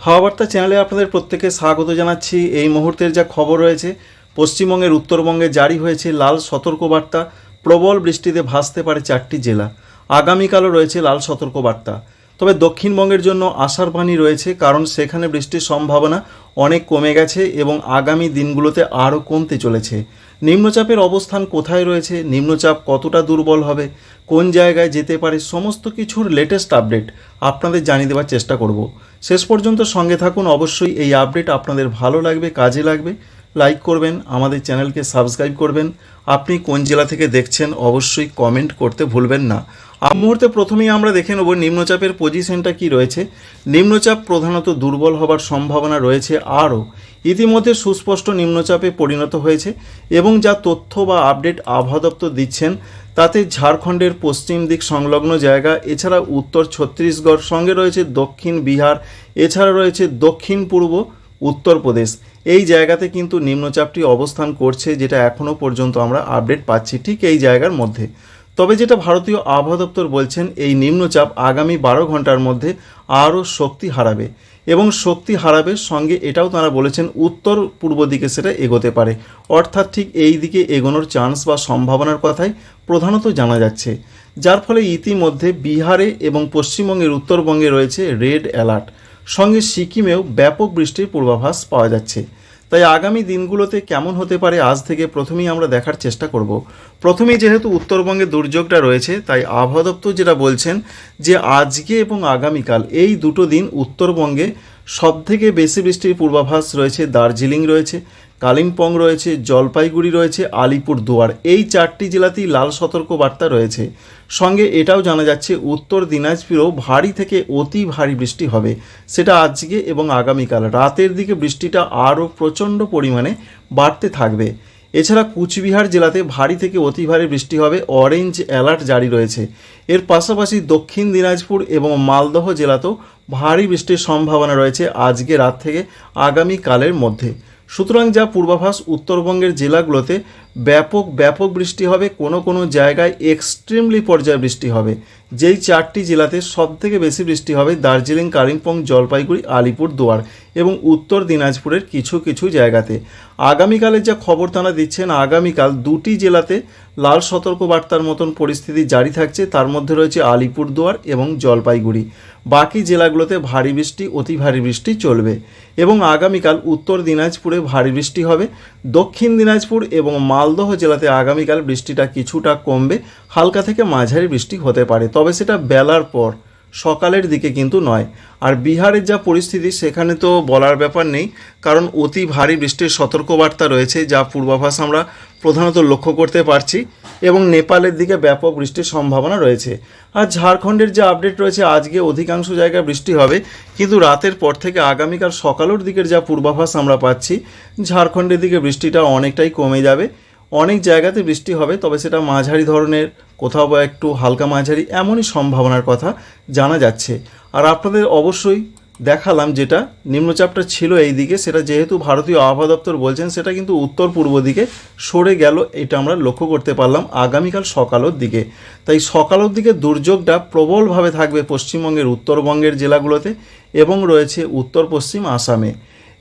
হাওয়া বার্তা চ্যানেলে আপনাদের প্রত্যেকে স্বাগত জানাচ্ছি। এই মুহূর্তের যা খবর রয়েছে, পশ্চিমবঙ্গের, উত্তরবঙ্গে জারি হয়েছে লাল সতর্কবার্তা। প্রবল বৃষ্টিতে ভাসতে পারে চারটি জেলা। আগামীকালও রয়েছে লাল সতর্কবার্তা। তবে দক্ষিণবঙ্গের জন্য আশার বাণী রয়েছে, কারণ সেখানে বৃষ্টির সম্ভাবনা অনেক কমে গেছে এবং আগামী দিনগুলোতে আরও কমতে চলেছে। নিম্নচাপের অবস্থান কোথায় রয়েছে? নিম্নচাপ কতটা দুর্বল হবে? কোন জায়গায় যেতে পারে? সমস্ত কিছুর লেটেস্ট আপডেট আপনাদের জানিয়ে দেওয়ার চেষ্টা করব। শেষ পর্যন্ত সঙ্গে থাকুন। অবশ্যই এই আপডেট আপনাদের ভালো লাগবে, কাজে লাগবে। লাইক করবেন, আমাদের চ্যানেলকে সাবস্ক্রাইব করবেন। আপনি কোন জেলা থেকে দেখছেন অবশ্যই কমেন্ট করতে ভুলবেন না। আর মুহূর্তে প্রথমেই আমরা দেখে নেব নিম্নচাপের পজিশনটা কি রয়েছে। নিম্নচাপ প্রধানত দুর্বল হবার সম্ভাবনা রয়েছে আরও। ইতিমধ্যে সুস্পষ্ট নিম্নচাপে পরিণত হয়েছে এবং যা তথ্য বা আপডেট আবহাওয়া দপ্তর দিচ্ছেন, তাতে ঝাড়খণ্ডের পশ্চিম দিক সংলগ্ন জায়গা, এছাড়া উত্তর ছত্তিশগড় সঙ্গে রয়েছে দক্ষিণ বিহার, এছাড়া রয়েছে দক্ষিণ পূর্ব, উত্তরপ্রদেশ। এই জায়গাতে কিন্তু নিম্নচাপটি অবস্থান করছে, যেটা এখনও পর্যন্ত আমরা আপডেট পাচ্ছি ঠিক এই জায়গার মধ্যে। তবে যেটা ভারতীয় আবহাওয়া দপ্তর বলছেন, এই নিম্নচাপ আগামী বারো ঘণ্টার মধ্যে আরও শক্তি হারাবে এবং শক্তি হারাবে সঙ্গে এটাও তারা বলেছেন, উত্তর পূর্ব দিকে সেটা এগোতে পারে। অর্থাৎ ঠিক এই দিকে এগোনোর চান্স বা সম্ভাবনার কথাই প্রধানত জানা যাচ্ছে। যার ফলে ইতিমধ্যে বিহারে এবং পশ্চিমবঙ্গের উত্তরবঙ্গে রয়েছে রেড অ্যালার্ট সঙ্গে সিকিমেও ব্যাপক বৃষ্টির পূর্বাভাস পাওয়া যাচ্ছে। তাই আগামী দিনগুলোতে কেমন হতে পারে আজ থেকে প্রথমেই আমরা দেখার চেষ্টা করব। প্রথমেই যেহেতু উত্তরবঙ্গে দুর্যোগটা রয়েছে, তাই আবহাওয়া দপ্তর যেটা বলছেন যে আজকে এবং আগামীকাল এই দুটো দিন উত্তরবঙ্গে সবথেকে বেশি বৃষ্টির পূর্বাভাস রয়েছে, দার্জিলিং রয়েছে কালিম্পং রয়েছে, জলপাইগুড়ি রয়েছে আলিপুর দুয়ার এই চারটি জেলাতেই লাল সতর্ক বার্তা রয়েছে। সঙ্গে এটাও জানা যাচ্ছে, উত্তর দিনাজপুরেও ভারী থেকে অতি ভারী বৃষ্টি হবে। সেটা আজকে এবং আগামীকাল। রাতের দিকে বৃষ্টিটা আরও প্রচণ্ড পরিমাণে বাড়তে থাকবে। এছাড়া কুচবিহার জেলাতে ভারী থেকে অতি ভারী বৃষ্টি হবে। অরেঞ্জ অ্যালার্ট জারি রয়েছে। এর পাশাপাশি দক্ষিণ দিনাজপুর এবং মালদহ জেলাতেও ভারী বৃষ্টির সম্ভাবনা রয়েছে আজকে রাত থেকে আগামীকালের মধ্যে। সুতরাং যা পূর্বাভাস উত্তরবঙ্গের জেলাগুলোতে ব্যাপক ব্যাপক বৃষ্টি হবে, কোনো কোনো জায়গায় এক্সট্রিমলি পর্যায়ে বৃষ্টি হবে। যেই চারটি জেলাতে সবথেকে বেশি বৃষ্টি হবে দার্জিলিং, কালিম্পং, জলপাইগুড়ি, আলিপুর, দুয়ার এবং উত্তর দিনাজপুরের কিছু কিছু জায়গাতে। আগামীকালের যা খবর তারা দিচ্ছেন, আগামীকাল দুটি জেলাতে লাল সতর্কবার্তার মতন পরিস্থিতি জারি থাকছে। তার মধ্যে রয়েছে আলিপুরদুয়ার এবং জলপাইগুড়ি। বাকি জেলাগুলোতে ভারী বৃষ্টি, অতি ভারী বৃষ্টি চলবে এবং আগামীকাল উত্তর দিনাজপুরে ভারী বৃষ্টি হবে। দক্ষিণ দিনাজপুর এবং মালদহ জেলাতে আগামীকাল বৃষ্টিটা কিছুটা কমবে, হালকা থেকে মাঝারি বৃষ্টি হতে পারে, তবে সেটা বেলার পর। সকালের দিকে কিন্তু নয়। আর বিহারের যা পরিস্থিতি, সেখানে তো বলার ব্যাপার নেই, কারণ অতি ভারী বৃষ্টির সতর্কবার্তা রয়েছে, যা পূর্বাভাস আমরা প্রধানত লক্ষ্য করতে পারছি, এবং নেপালের দিকে ব্যাপক বৃষ্টির সম্ভাবনা রয়েছে। আর ঝাড়খণ্ডের যে আপডেট রয়েছে, আজকে অধিকাংশ জায়গায় বৃষ্টি হবে, কিন্তু রাতের পর থেকে আগামীকাল সকালের দিকের যা পূর্বাভাস আমরা পাচ্ছি, ঝাড়খণ্ডের দিকে বৃষ্টিটা অনেকটাই কমে যাবে। অনেক জায়গাতে বৃষ্টি হবে, তবে সেটা মাঝারি ধরনের কোথাও বা একটু হালকা মাঝারি এমনই সম্ভাবনার কথা জানা যাচ্ছে। আর আপনাদের অবশ্যই দেখালাম যেটা নিম্নচাপটা ছিল এই দিকে, সেটা যেহেতু ভারতীয় আবহাওয়া দপ্তর বলছেন, সেটা কিন্তু উত্তর পূর্ব দিকে সরে গেল, এটা আমরা লক্ষ্য করতে পারলাম আগামীকাল সকালের দিকে। তাই সকালের দিকে দুর্যোগটা প্রবলভাবে থাকবে পশ্চিমবঙ্গের উত্তরবঙ্গের জেলাগুলোতে এবং রয়েছে উত্তর পশ্চিম আসামে।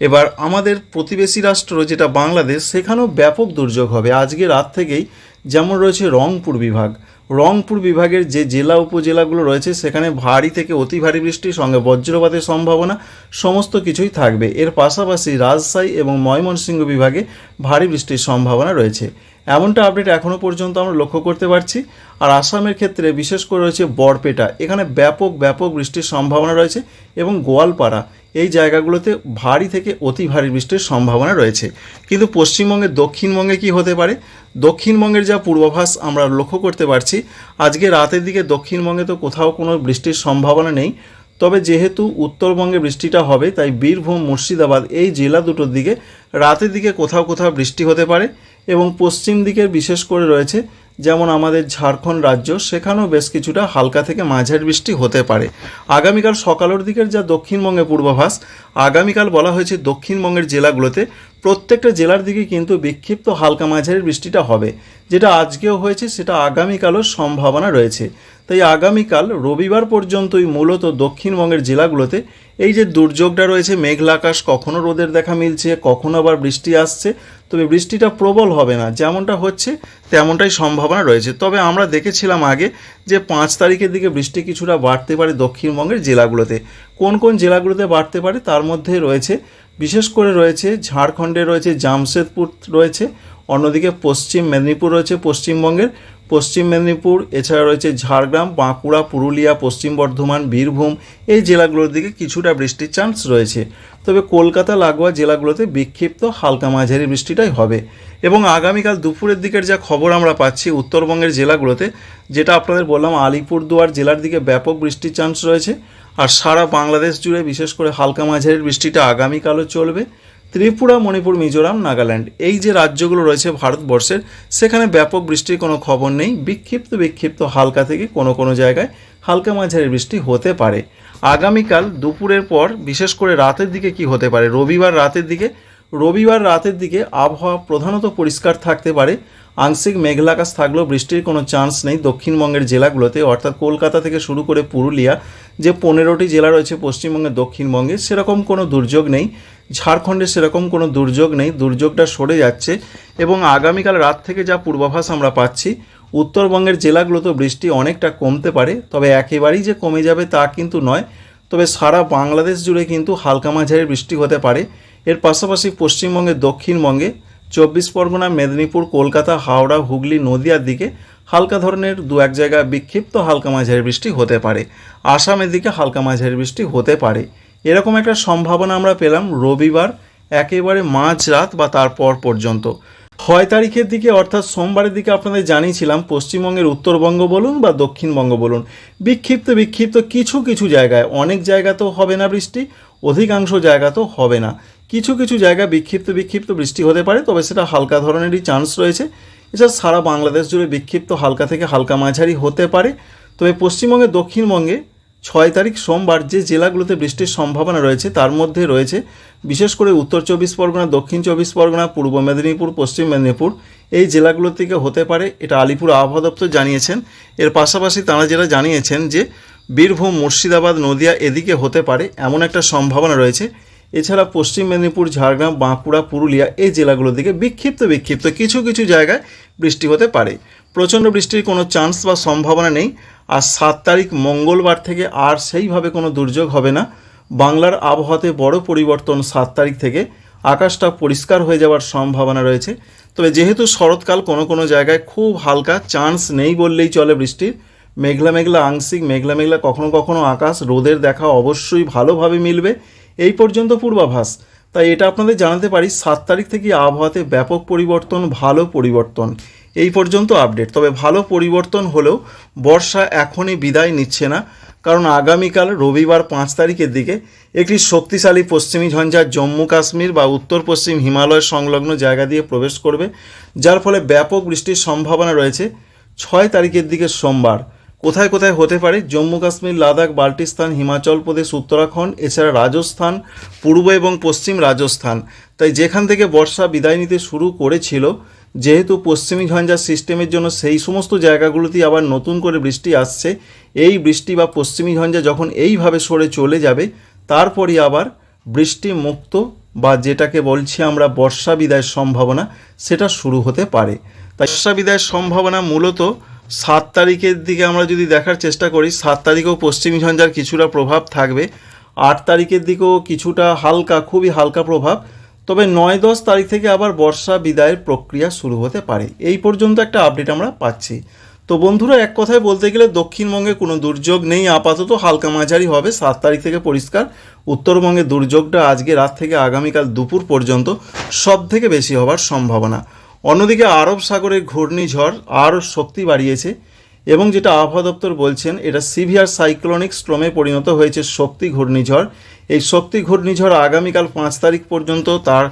এবার আমাদের প্রতিবেশী রাষ্ট্র যেটা বাংলাদেশ, সেখানেও ব্যাপক দুর্যোগ হবে। আজকে রাত থেকেই যেমন রয়েছে রংপুর বিভাগ। রংপুর বিভাগের যে জেলা উপজেলাগুলো রয়েছে, সেখানে ভারী থেকে অতি ভারী বৃষ্টির সঙ্গে বজ্রপাতের সম্ভাবনা সমস্ত কিছুই থাকবে। এর পাশাপাশি রাজশাহী এবং ময়মনসিংহ বিভাগে ভারী বৃষ্টির সম্ভাবনা রয়েছে। এমনটা আপডেট এখনও পর্যন্ত আমরা লক্ষ্য করতে পারছি। আর আসামের ক্ষেত্রে বিশেষ করে রয়েছে বরপেটা। এখানে ব্যাপক ব্যাপক বৃষ্টির সম্ভাবনা রয়েছে এবং গোয়ালপাড়া। এই জায়গাগুলোতে ভারী থেকে অতি ভারী বৃষ্টির সম্ভাবনা রয়েছে। কিন্তু পশ্চিমবঙ্গের দক্ষিণবঙ্গে কি হতে পারে? দক্ষিণবঙ্গের যা পূর্বাভাস আমরা লক্ষ্য করতে পারছি, আজকে রাতের দিকে দক্ষিণবঙ্গে তো কোথাও কোনো বৃষ্টির সম্ভাবনা নেই। তবে যেহেতু উত্তরবঙ্গে বৃষ্টিটা হবে, তাই বীরভূম, মুর্শিদাবাদ এই জেলা দুটোর দিকে রাতের দিকে কোথাও কোথাও বৃষ্টি হতে পারে এবং পশ্চিম দিকের বিশেষ করে রয়েছে যেমন আমাদের ঝাড়খণ্ড রাজ্য, সেখানেও বেশ কিছুটা হালকা থেকে মাঝারি বৃষ্টি হতে পারে। আগামীকাল সকালের দিকের যা দক্ষিণবঙ্গে পূর্বাভাস, আগামীকাল বলা হয়েছে দক্ষিণবঙ্গের জেলাগুলোতে প্রত্যেকটা জেলার দিকে কিন্তু বিক্ষিপ্ত হালকা মাঝারি বৃষ্টিটা হবে। যেটা আজকেও হয়েছে, সেটা আগামীকালও সম্ভাবনা রয়েছে। তাই আগামীকাল রবিবার পর্যন্তই মূলত দক্ষিণবঙ্গের জেলাগুলোতে এই যে দুর্যোগটা রয়েছে, মেঘলা আকাশ, কখনো রোদের দেখা মিলছে, কখনো আবার বৃষ্টি আসছে, তবে বৃষ্টিটা প্রবল হবে না। যেমনটা হচ্ছে তেমনটাই সম্ভাবনা রয়েছে। তবে আমরা দেখেছিলাম আগে যে পাঁচ তারিখের দিকে বৃষ্টি কিছুটা বাড়তে পারে দক্ষিণবঙ্গের জেলাগুলোতে। কোন কোন জেলাগুলোতে বাড়তে পারে তার মধ্যে রয়েছে, বিশেষ করে রয়েছে ঝাড়খণ্ডে রয়েছে জামশেদপুর রয়েছে, অন্যদিকে পশ্চিম মেদিনীপুর রয়েছে, পশ্চিমবঙ্গের পশ্চিম মেদিনীপুর, এছাড়া রয়েছে ঝাড়গ্রাম, বাঁকুড়া, পুরুলিয়া, পশ্চিম বর্ধমান, বীরভূম, এই জেলাগুলোর দিকে কিছুটা বৃষ্টির চান্স রয়েছে। তবে কলকাতা, লাগোয়া জেলাগুলোতে বিক্ষিপ্ত হালকা মাঝারি বৃষ্টিটাই হবে। এবং আগামীকাল দুপুরের দিকের যা খবর আমরা পাচ্ছি উত্তরবঙ্গের জেলাগুলোতে, যেটা আপনাদের বললাম আলিপুরদুয়ার জেলার দিকে ব্যাপক বৃষ্টির চান্স রয়েছে। আর সারা বাংলাদেশ জুড়ে বিশেষ করে হালকা মাঝারির বৃষ্টিটা আগামীকালও চলবে। ত্রিপুরা, মণিপুর, মিজোরাম, নাগাল্যান্ড এই যে রাজ্যগুলো রয়েছে ভারতবর্ষের, সেখানে ব্যাপক বৃষ্টির কোনো খবর নেই। বিক্ষিপ্ত বিক্ষিপ্ত হালকা থেকে কোনো কোনো জায়গায় হালকা মাঝারি বৃষ্টি হতে পারে। আগামীকাল দুপুরের পর, বিশেষ করে রাতের দিকে কি হতে পারে? রবিবার রাতের দিকে, রবিবার রাতের দিকে আবহাওয়া প্রধানত পরিষ্কার থাকতে পারে। আংশিক মেঘলা আকাশ থাকলেও বৃষ্টির কোনো চান্স নেই। দক্ষিণবঙ্গের জেলাগুলোতে, অর্থাৎ কলকাতা থেকে শুরু করে পুরুলিয়া, যে পনেরোটি জেলা রয়েছে পশ্চিমবঙ্গের দক্ষিণবঙ্গে, সেরকম কোনো দুর্যোগ নেই। ঝাড়খণ্ডে সেরকম কোনো দুর্যোগ নেই। দুর্যোগটা সরে যাচ্ছে এবং আগামীকাল রাত থেকে যা পূর্বাভাস আমরা পাচ্ছি, উত্তরবঙ্গের জেলাগুলোতে বৃষ্টি অনেকটা কমতে পারে, তবে একেবারেই যে কমে যাবে তা কিন্তু নয়। তবে সারা বাংলাদেশ জুড়ে কিন্তু হালকা মাঝারি বৃষ্টি হতে পারে। এর পাশাপাশি পশ্চিমবঙ্গের দক্ষিণবঙ্গে চব্বিশ পরগনা, মেদিনীপুর, কলকাতা, হাওড়া, হুগলি, নদিয়ার দিকে হালকা ধরনের দু এক জায়গায় বিক্ষিপ্ত হালকা মাঝারি বৃষ্টি হতে পারে। আসামের দিকে হালকা মাঝারি বৃষ্টি হতে পারে। এরকম একটা সম্ভাবনা আমরা পেলাম রবিবার, একেবারে মাঝরাত বা তারপর পর্যন্ত। ছয় তারিখের দিকে অর্থাৎ সোমবারের দিকে আপনাদের জানিয়েছিলাম, পশ্চিমবঙ্গের উত্তরবঙ্গ বলুন বা দক্ষিণবঙ্গ বলুন। বিক্ষিপ্ত বিক্ষিপ্ত কিছু কিছু জায়গায়, অনেক জায়গাতেও হবে না বৃষ্টি, অধিকাংশ জায়গাতেও হবে না। কিছু কিছু জায়গায় বিক্ষিপ্ত বিক্ষিপ্ত বৃষ্টি হতে পারে, তবে সেটা হালকা ধরনেরই চান্স রয়েছে। এছাড়া সারা বাংলাদেশ জুড়ে বিক্ষিপ্ত হালকা থেকে হালকা মাঝারি হতে পারে। তবে পশ্চিমবঙ্গের দক্ষিণবঙ্গে ছয় তারিখ সোমবার যে জেলাগুলোতে বৃষ্টির সম্ভাবনা রয়েছে, তার মধ্যে রয়েছে বিশেষ করে উত্তর চব্বিশ পরগনা, দক্ষিণ চব্বিশ পরগনা, পূর্ব মেদিনীপুর, পশ্চিম মেদিনীপুর। এই জেলাগুলো থেকে হতে পারে, এটা আলিপুর আবহাওয়া দপ্তর জানিয়েছেন। এর পাশাপাশি তাঁরা যেটা জানিয়েছেন যে, বীরভূম, মুর্শিদাবাদ, নদিয়া এদিকে হতে পারে, এমন একটা সম্ভাবনা রয়েছে। এছাড়া পশ্চিম মেদিনীপুর, ঝাড়গ্রাম, বাঁকুড়া, পুরুলিয়া এই জেলাগুলোর দিকে বিক্ষিপ্ত বিক্ষিপ্ত কিছু কিছু জায়গায় বৃষ্টি হতে পারে। প্রচণ্ড বৃষ্টির কোনো চান্স বা সম্ভাবনা নেই। আর সাত তারিখ মঙ্গলবার থেকে আর সেইভাবে কোনো দুর্যোগ হবে না। বাংলার আবহাওয়াতে বড় পরিবর্তন সাত তারিখ থেকে। আকাশটা পরিষ্কার হয়ে যাওয়ার সম্ভাবনা রয়েছে। তবে যেহেতু শরৎকাল কোনো কোনো জায়গায় খুব হালকা চান্স নেই বললেই চলে বৃষ্টির। মেঘলা মেঘলা আংশিক, মেঘলা মেঘলা কখনো কখনো আকাশ, রোদের দেখা অবশ্যই ভালোভাবে মিলবে। এই পর্যন্ত পূর্বাভাস। তাই এটা আপনাদের জানাতে পারি, সাত তারিখ থেকে আবহাওয়াতে ব্যাপক পরিবর্তন, ভালো পরিবর্তন। এই পর্যন্ত আপডেট তবে ভালো পরিবর্তন হলেও বর্ষা এখনই বিদায় নিচ্ছে না, কারণ আগামীকাল রবিবার পাঁচ তারিখের দিকে একটি শক্তিশালী পশ্চিমী ঝঞ্ঝা জম্মু কাশ্মীর বা উত্তর পশ্চিম হিমালয় সংলগ্ন জায়গা দিয়ে প্রবেশ করবে, যার ফলে ব্যাপক বৃষ্টির সম্ভাবনা রয়েছে ছয় তারিখের দিকে সোমবার। কোথায় কোথায় হতে পারে? জম্মু কাশ্মীর, লাদাখ, বাল্টিস্তান, হিমাচল প্রদেশ, উত্তরাখণ্ড, এছাড়া রাজস্থান, পূর্ব এবং পশ্চিম রাজস্থান। তাই যেখান থেকে বর্ষা বিদায় নিতে শুরু করেছিল যেহেতু পশ্চিমী ঝঞ্ঝা সিস্টেমের জন্য সেই সমস্ত জায়গাগুলোতেই আবার নতুন করে বৃষ্টি আসছে, এই বৃষ্টি বা পশ্চিমী ঝঞ্ঝা যখন এইভাবে সরে চলে যাবে, তারপরই আবার বৃষ্টি মুক্ত বা যেটাকে বলছি আমরা বর্ষা বিদায়ের সম্ভাবনা, সেটা শুরু হতে পারে। তাই বর্ষা বিদায়ের সম্ভাবনা মূলত সাত তারিখের দিকে আমরা যদি দেখার চেষ্টা করি, সাত তারিখেও পশ্চিমী ঝঞ্ঝার কিছুটা প্রভাব থাকবে। আট তারিখের দিকেও কিছুটা হালকা, খুবই হালকা প্রভাব। তবে নয় দশ তারিখ থেকে আবার বর্ষা বিদায়ের প্রক্রিয়া শুরু হতে পারে। এই পর্যন্ত একটা আপডেট আমরা পাচ্ছি। তো বন্ধুরা, এক কথায় বলতে গেলে দক্ষিণবঙ্গে কোনো দুর্যোগ নেই। আপাতত হালকা মাঝারি হবে। সাত তারিখ থেকে পরিষ্কার। উত্তরবঙ্গে দুর্যোগটা আজকে রাত থেকে আগামীকাল দুপুর পর্যন্ত সব থেকে বেশি হওয়ার সম্ভাবনা। অন্যদিকে আরব সাগরের ঘূর্ণিঝড় আরও শক্তি বাড়িয়েছে। এবং যেটা আবহাওয়া দপ্তর বলছেন, এটা সিভিয়ার সাইক্লোনিক স্ট্রমে পরিণত হয়েছে শক্তি ঘূর্ণিঝড়। এই শক্তি ঘূর্ণিঝড় আগামীকাল পাঁচ তারিখ পর্যন্ত তার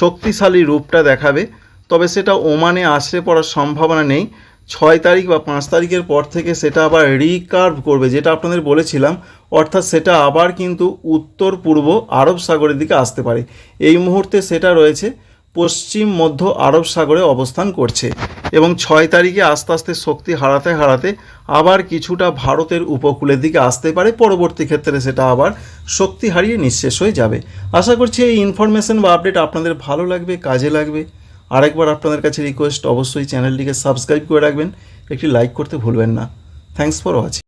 শক্তিশালী রূপটা দেখাবে। তবে সেটা ওমানে আছড়ে পড়ার সম্ভাবনা নেই। ছয় তারিখ বা পাঁচ তারিখের পর থেকে সেটা আবার রিকার্ভ করবে, যেটা আপনাদের বলেছিলাম। অর্থাৎ সেটা আবার কিন্তু উত্তর পূর্ব আরব সাগরের দিকে আসতে পারে। এই মুহূর্তে সেটা রয়েছে পশ্চিম, মধ্য আরব সাগরে অবস্থান করছে এবং ছয় তারিখে আস্তে আস্তে শক্তি হারাতে হারাতে আবার কিছুটা ভারতের উপকূলের দিকে আসতে পারে। পরবর্তী ক্ষেত্রে সেটা আবার শক্তি হারিয়ে নিঃশেষ হয়ে যাবে। আশা করছি এই ইনফরমেশন বা আপডেট আপনাদের ভালো লাগবে, কাজে লাগবে। আরেকবার আপনাদের কাছে রিকোয়েস্ট অবশ্যই চ্যানেলটিকে সাবস্ক্রাইব করে রাখবেন। একটি লাইক করতে ভুলবেন না। Thanks for watching